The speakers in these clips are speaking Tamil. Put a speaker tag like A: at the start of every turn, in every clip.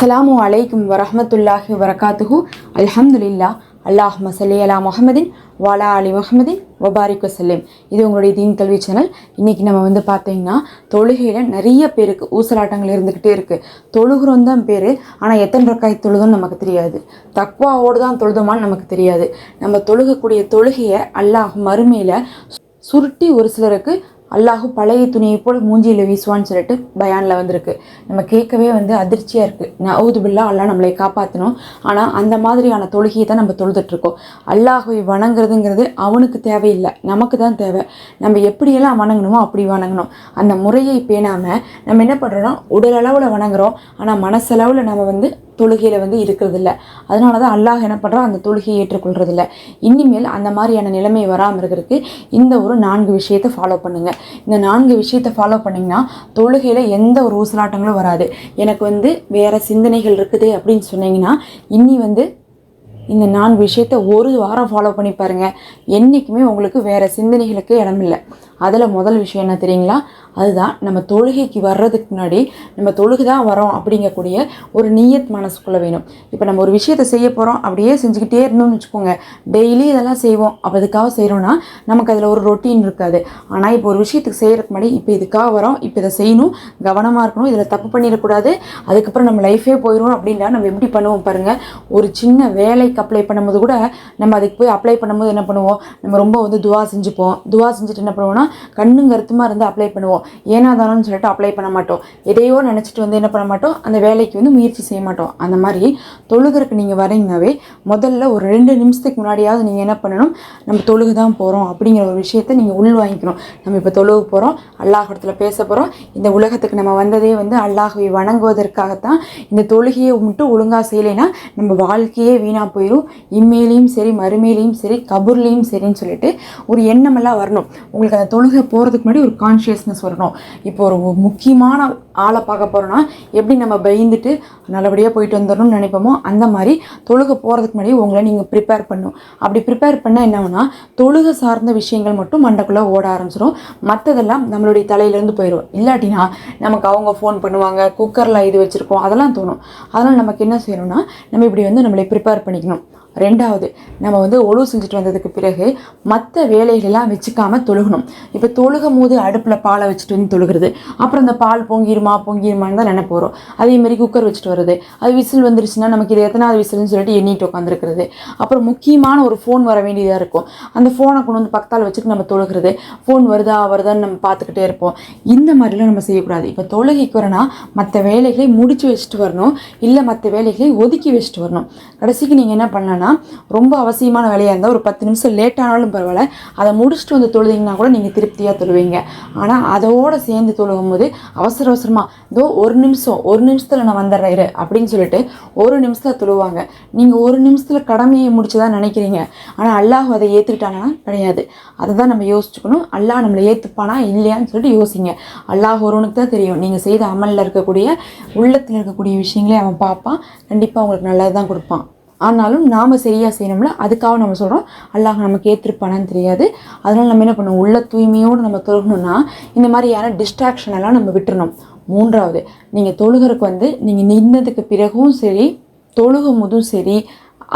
A: அஸ்லாமு அலைக்கும் வரஹ்மத்துல்லாஹி வரகாத்துஹு. அல்ஹம்துலில்லா அல்லாஹ் மசல்லி அலா முஹம்மதின் வாலா அலி முகமதின் வபாரிக் வசல்லிம் இது உங்களுடைய தீன் கல்வி சேனல். இன்றைக்கி நம்ம வந்து பார்த்தீங்கன்னா தொழுகையில் நிறைய பேருக்கு ஊசலாட்டங்கள் இருந்துக்கிட்டே இருக்குது தொழுகிறோம் தான் பேர். ஆனால் எத்தனை ரக்காய் தொழுதும் நமக்கு தெரியாது. தக்வாவோடு தான் தொழுதுமான்னு நமக்கு தெரியாது. நம்ம தொழுகக்கூடிய தொழுகையை அல்லாஹ் மறுமையில் சுருட்டி ஒரு சிலருக்கு அல்லாஹு பழைய துணியை போல் மூஞ்சியில் வீசுவான்னு சொல்லிட்டு பயானில் வந்திருக்கு. நம்ம கேட்கவே வந்து அதிர்ச்சியாக இருக்குது நவுது பில்லா அல்லாஹ் நம்மளை காப்பாற்றணும் ஆனால் அந்த மாதிரியான தொழுகையை தான் நம்ம தொழுதுட்ருக்கோம் அல்லாஹுவை வணங்குறதுங்கிறது அவனுக்கு தேவையில்லை. நமக்கு தான் தேவை. நம்ம எப்படியெல்லாம் வணங்கணுமோ அப்படி வணங்கணும். அந்த முறையை பேணாமல் நம்ம என்ன பண்ணுறோன்னா உடலளவில் வணங்குறோம். ஆனால் மனசளவில் நம்ம வந்து தொழுகையில் வந்து இருக்கிறதில்ல. அதனால தான் அல்லாஹ் என்ன பண்ணுறான் அந்த தொழுகையை ஏற்றுக்கொள்கிறதில்ல இனிமேல் அந்த மாதிரியான நிலைமை வராமல் இருக்கிறதுக்கு இந்த ஒரு நான்கு விஷயத்தை ஃபாலோ பண்ணுங்கள் இந்த நான்கு விஷயத்தை ஃபாலோ பண்ணிங்கன்னா தொழுகையில் எந்த ஒரு ஊசலாட்டங்களும் வராது. எனக்கு வந்து வேறு சிந்தனைகள் இருக்குது அப்படின்னு சொன்னீங்கன்னா இன்னி வந்து இந்த நான்கு விஷயத்த ஒரு வாரம் ஃபாலோ பண்ணி பாருங்கள் என்றைக்குமே உங்களுக்கு வேறு சிந்தனைகளுக்கு இடமில்லை. அதில் முதல் விஷயம் என்ன தெரியுங்களா? அதுதான் நம்ம தொழுகைக்கு வர்றதுக்கு முன்னாடி நம்ம தொழுகை தான் வரோம் அப்படிங்கக்கூடிய ஒரு நீயத் மனசுக்குள்ளே வேணும். இப்போ நம்ம ஒரு விஷயத்தை செய்ய போகிறோம் அப்படியே செஞ்சுக்கிட்டே இருந்தோம்னு வச்சுக்கோங்க. டெய்லி இதெல்லாம் செய்வோம். அப்போ இதுக்காக செய்கிறோன்னா நமக்கு அதில் ஒரு ரொட்டீன் இருக்காது. ஆனால் இப்போ ஒரு விஷயத்துக்கு செய்கிறதுக்கு முன்னாடி இப்போ இதுக்காக வரோம் இப்போ இதை செய்யணும் கவனமாக இருக்கணும் இதில் தப்பு பண்ணிடக்கூடாது அதுக்கப்புறம் நம்ம லைஃபே போயிடும் அப்படின்னா நம்ம எப்படி பண்ணுவோம் பாருங்கள் ஒரு சின்ன வேலைக்கு அப்ளை பண்ணும்போது கூட நம்ம அதுக்கு போய் அப்ளை பண்ணும்போது என்ன பண்ணுவோம்? நம்ம ரொம்ப வந்து துவா செஞ்சுப்போம். துவா செஞ்சுட்டு என்ன பண்ணுவோம்னா கண்ணும் கருத்துமாக இருந்து அப்ளை பண்ணுவோம். ஏனா தானோன்னு சொல்லிட்டு அப்ளை பண்ண மாட்டோம். எதையோ நினச்சிட்டு வந்து என்ன பண்ண மாட்டோம்? அந்த வேலைக்கு வந்து முயற்சி செய்ய மாட்டோம். அந்த மாதிரி தொழுகிறதுக்கு நீங்கள் வரீங்கனாவே முதல்ல ஒரு ரெண்டு நிமிஷத்துக்கு முன்னாடியாவது நீங்கள் என்ன பண்ணணும்? நம்ம தொழுகு தான் போகிறோம் அப்படிங்கிற ஒரு விஷயத்தை நீங்கள் உள் வாங்கிக்கணும். நம்ம இப்போ தொழுகு போகிறோம் அல்லாஹிடத்தில் பேச போகிறோம் இந்த உலகத்துக்கு நம்ம வந்ததே வந்து அல்லாஹுவை வணங்குவதற்காகத்தான் இந்த தொழுகையை மட்டும் ஒழுங்காக செய்யலைன்னா நம்ம வாழ்க்கையே வீணாக போயிடும் இம்மையிலையும் சரி மறுமையிலையும் சரி கபூர்லேயும் சரின்னு சொல்லிட்டு ஒரு எண்ணமெல்லாம் வரணும். உங்களுக்கு அந்த தொழுகை போகிறதுக்கு முன்னாடி ஒரு கான்ஷியஸ்னஸ் வரணும். இப்போ ஒரு முக்கியமான ஆளை பார்க்க போகிறோன்னா எப்படி நம்ம பயந்துட்டு நல்லபடியாக போயிட்டு வந்துடணும்னு நினைப்போமோ அந்த மாதிரி தொழுகை போகிறதுக்கு முன்னாடி உங்களை நீங்கள் ப்ரிப்பேர் பண்ணும் அப்படி ப்ரிப்பேர் பண்ணால் என்னன்னா தொழுகை சார்ந்த விஷயங்கள் மட்டும் மண்டக்குள்ளே ஓட ஆரம்பிச்சிடும் மற்றதெல்லாம் நம்மளுடைய தலையிலேருந்து போயிடும் இல்லாட்டினா நமக்கு அவங்க ஃபோன் பண்ணுவாங்க குக்கரில் இது வச்சுருக்கோம் அதெல்லாம் தோணும். அதனால் நமக்கு என்ன செய்யணும்னா நம்ம இப்படி வந்து நம்மளை ப்ரிப்பேர் பண்ணிக்கணும். ரெண்டாவது நம்ம வந்து ஒழு செஞ்சுட்டு வந்ததுக்கு பிறகு மற்ற வேலைகளெல்லாம் வச்சுக்காமல் தொழுகணும். இப்போ தொழுகும் போது அடுப்பில் பாலை வச்சுட்டு வந்து தொழுகிறது. அப்புறம் அந்த பால் பொங்கிருமா பொங்கிருமான்னு தான் நினைப்பு போகிறோம் அதே மாதிரி குக்கர் வச்சுட்டு வருது அது விசில் வந்துருச்சுன்னா நமக்கு இது எத்தனாவது விசில்னு சொல்லிட்டு எண்ணிட்டு உட்காந்துருக்கிறது அப்புறம் முக்கியமான ஒரு ஃபோன் வர வேண்டியதாக இருக்கும். அந்த ஃபோனை கொண்டு வந்து பக்கத்தால் வச்சுட்டு நம்ம தொழுகிறது. ஃபோன் வருதா வருதான்னு நம்ம பார்த்துக்கிட்டே இருப்போம். இந்த மாதிரிலாம் நம்ம செய்யக்கூடாது. இப்போ தொழுகைக்கு வரனா மற்ற வேலைகளை முடிச்சு வச்சுட்டு வரணும். இல்லை மற்ற வேலைகளை ஒதுக்கி வச்சுட்டு வரணும். கடைசிக்கு நீங்கள் என்ன பண்ணேன்னா ரொம்ப அவசியமான வேலையாக இருந்தால் ஒரு பத்து நிமிஷம் லேட் ஆனாலும் பரவாயில்ல. அதை முடிச்சுட்டு வந்து தொழுதிங்கன்னா கூட நீங்கள் திருப்தியாக தொழுவீங்க. ஆனால் அதோடு சேர்ந்து தொழுகும் போது அவசர அவசரமாக இதோ ஒரு நிமிஷம் ஒரு நிமிஷத்தில் நான் வந்துடுறேன் இரு அப்படின்னு சொல்லிட்டு ஒரு நிமிஷத்தில் தொழுவாங்க. நீங்கள் ஒரு நிமிஷத்தில் கடமையை முடிச்சதாக நினைக்கிறீங்க. ஆனால் அல்லாஹ் அதை ஏற்றுக்கிட்டாங்கன்னா கிடையாது. அதை தான் நம்ம யோசிச்சுக்கணும். அல்லாஹ் நம்மளை ஏற்றுப்பானா இல்லையான்னு சொல்லிட்டு யோசிங்க. அல்லாஹ் ஒருவனுக்கு தான் தெரியும். நீங்கள் செய்த அமலில் இருக்கக்கூடிய உள்ளத்தில் இருக்கக்கூடிய விஷயங்களே அவன் பார்ப்பான். கண்டிப்பாக உங்களுக்கு நல்லது தான் கொடுப்பான். ஆனாலும் நாம் சரியாக செய்யணும்ல? அதுக்காக நம்ம சொல்கிறோம் அல்லாஹ் நமக்கு ஏற்றிருப்பானான்னு தெரியாது. அதனால் நம்ம என்ன பண்ணுவோம் உள்ள தூய்மையோடு நம்ம தொழுகணும்னா இந்த மாதிரியான டிஸ்ட்ராக்ஷன் எல்லாம் நம்ம விட்டுறணும். மூன்றாவது நீங்கள் தொழுகிறதுக்கு வந்து நீங்கள் நின்றதுக்கு பிறகும் சரி தொழுகும் போதும் சரி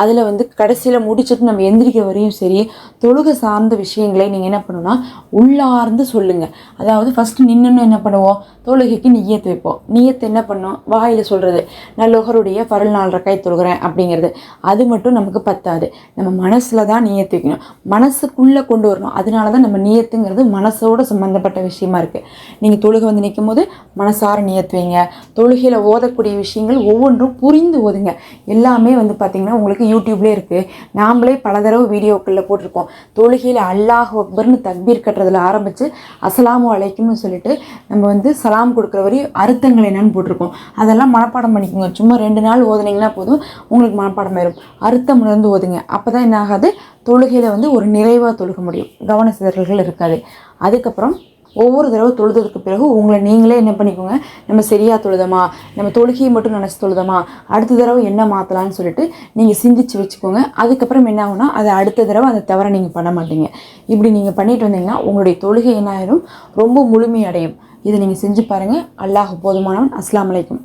A: அதில் வந்து கடைசியில் முடிச்சுட்டு நம்ம எந்திரிக்க வரையும் சரி தொழுகை சார்ந்த விஷயங்களை நீங்கள் என்ன பண்ணணும்னா உள்ளார்ந்து சொல்லுங்கள் அதாவது ஃபஸ்ட்டு நின்றுன்னு என்ன பண்ணுவோம்? தொழுகைக்கு நீயத்து வைப்போம். நீயத்து என்ன பண்ணோம்? வாயில் சொல்கிறது நான் லொகருடைய பரல் நாள் ரக்காய் தொழுகிறேன் அப்படிங்கிறது. அது மட்டும் நமக்கு பத்தாது. நம்ம மனசில் தான் நீயத்து வைக்கணும். மனசுக்குள்ளே கொண்டு வரணும். அதனால தான் நம்ம நீயத்துங்கிறது மனசோடு சம்மந்தப்பட்ட விஷயமா இருக்குது நீங்கள் தொழுகை வந்து நிற்கும் போது மனசார நியத்து வைங்க. தொழுகையில் ஓதக்கூடிய விஷயங்கள் ஒவ்வொன்றும் புரிந்து ஓதுங்க. எல்லாமே வந்து பார்த்திங்கன்னா உங்களுக்கு யூடியூப்லேயே இருக்குது நாமளே பல தடவை வீடியோக்களில் போட்டிருக்கோம் தொழுகையில் அல்லாஹ் அக்பர்னு தக்பீர் கட்டுறதுல ஆரம்பித்து அஸ்ஸலாமு அலைக்கும்னு சொல்லிட்டு நம்ம வந்து சலாம் கொடுக்குற வரையும் அர்த்தங்கள் என்னென்னு போட்டிருக்கோம் அதெல்லாம் மனப்பாடம் பண்ணிக்கோங்க. சும்மா ரெண்டு நாள் ஓதுனீங்கன்னா போதும் உங்களுக்கு மனப்பாடம் ஆயிரும். அர்த்தம் உணர்ந்து ஓதுங்க. அப்போ தான் என்ன ஆகாது தொழுகையில் வந்து ஒரு நிறைவாக தொழுக முடியும். கவன சிதறல்கள் இருக்காது. அதுக்கப்புறம் ஒவ்வொரு தடவை தொழுததுக்கு பிறகு உங்களை நீங்களே என்ன பண்ணிக்கோங்க நம்ம சரியாக தொழுதமா நம்ம தொழுகையை மட்டும் நினச்சி தொழுதமா அடுத்த தடவை என்ன மாற்றலாம்னு சொல்லிட்டு நீங்கள் சிந்திச்சு வச்சுக்கோங்க. அதுக்கப்புறம் என்ன ஆகுனா அதை அடுத்த தடவை அந்த தவிர நீங்கள் பண்ண மாட்டீங்க. இப்படி நீங்கள் பண்ணிட்டு வந்தீங்கன்னா உங்களுடைய தொழுகை என்ன ஆயிரும்? ரொம்ப முழுமையடையும். இதை நீங்கள் செஞ்சு பாருங்கள் அல்லாஹ் போதுமானவன். அஸ்லாம் அலைக்கும்.